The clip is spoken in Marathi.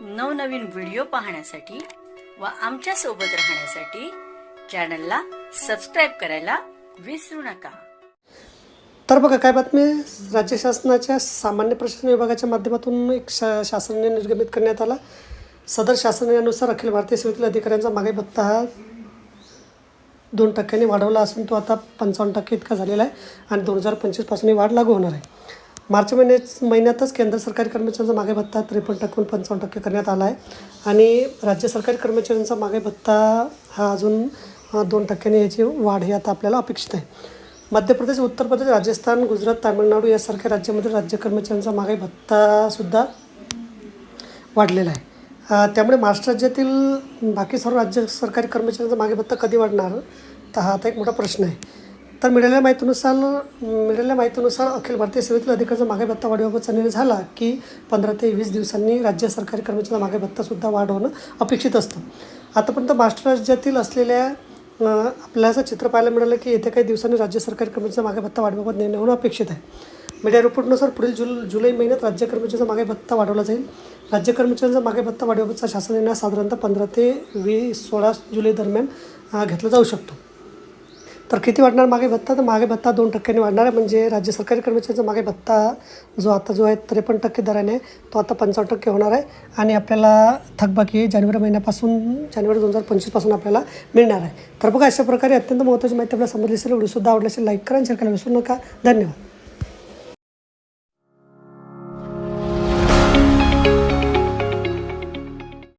नवनवीन व्हिडिओ पाहण्यासाठी व आमच्यासोबत राहण्यासाठी चॅनलला सबस्क्राईब करायला विसरू नका. तर बघा काय बातमी राज्य शासनाच्या सामान्य प्रशासन विभागाच्या माध्यमातून एक शा शासनाने निर्गमित करण्यात आला. सदर शासनानुसार अखिल भारतीय सेवेतील अधिकाऱ्यांचा मागे भत्ता हा दोन टक्क्यांनी वाढवला असून तो आता पंचावन्न टक्के इतका झालेला आहे आणि दोन हजार पंचवीसपासूनही वाढ लागू होणार आहे. मार्च महिन्याच महिन्यातच केंद्र सरकारी कर्मचाऱ्यांचा मागे भत्ता त्रेपन्न टक्कून पंचावन्न टक्के करण्यात आला आहे आणि राज्य सरकारी कर्मचाऱ्यांचा मागे भत्ता हा अजून दोन टक्क्याने याची वाढ ही आता आपल्याला अपेक्षित आहे. मध्य प्रदेश उत्तर प्रदेश राजस्थान गुजरात तामिळनाडू यासारख्या राज्यामध्ये राज्य कर्मचाऱ्यांचा मागे भत्तासुद्धा वाढलेला आहे. त्यामुळे महाराष्ट्र राज्यातील बाकी सर्व राज्य सरकारी कर्मचाऱ्यांचा मागे भत्ता कधी वाढणार तर हा आता एक मोठा प्रश्न आहे. तर मिळालेल्या माहितीनुसार मिळालेल्या माहितीनुसार अखिल भारतीय सेवेतील अधिकाऱ्यांचा मागे भत्ता वाढीबाबतचा निर्णय झाला की पंधरा ते वीस दिवसांनी राज्य सरकारी कर्मचाऱ्यांचा मागे भत्तासुद्धा वाढ होणं अपेक्षित असतं. आतापर्यंत महाराष्ट्र राज्यातील असलेल्या आपल्याला असं चित्र पाहायला मिळालं की येत्या काही दिवसांनी राज्य सरकारी कर्मचाऱ्यांचा मागे भत्ता वाढीबाबत निर्णय होणं अपेक्षित आहे. मीडिया रिपोर्टनुसार पुढील जुल जुलै महिन्यात राज्य कर्मचाऱ्यांचा मागे भत्ता वाढवला जाईल. राज्य कर्मचाऱ्यांचा मागे भत्ता वाढीबाबतचा शासन निर्णय साधारणतः पंधरा ते वीस सोळा जुलै दरम्यान घेतला जाऊ शकतो. तर किती वाढणार मागे भत्ता? तर मागे भत्ता दोन टक्क्यांनी वाढणार आहे. म्हणजे राज्य सरकारी कर्मचाऱ्यांचा मागे भत्ता जो आता जो आहे त्रेपन्न टक्के दराने तो आता पंचावन्न टक्के होणार आहे. आणि आपल्याला थकबाकी जानेवारी महिन्यापासून जानेवारी दोन हजार पंचवीसपासून आपल्याला मिळणार आहे. तर बघा अशा प्रकारे अत्यंत महत्त्वाची माहिती आपल्याला समजली असेल व्हिडिओसुद्धा आवडली असेल लाईक करा आणि शेअर करायला विसरू नका. धन्यवाद.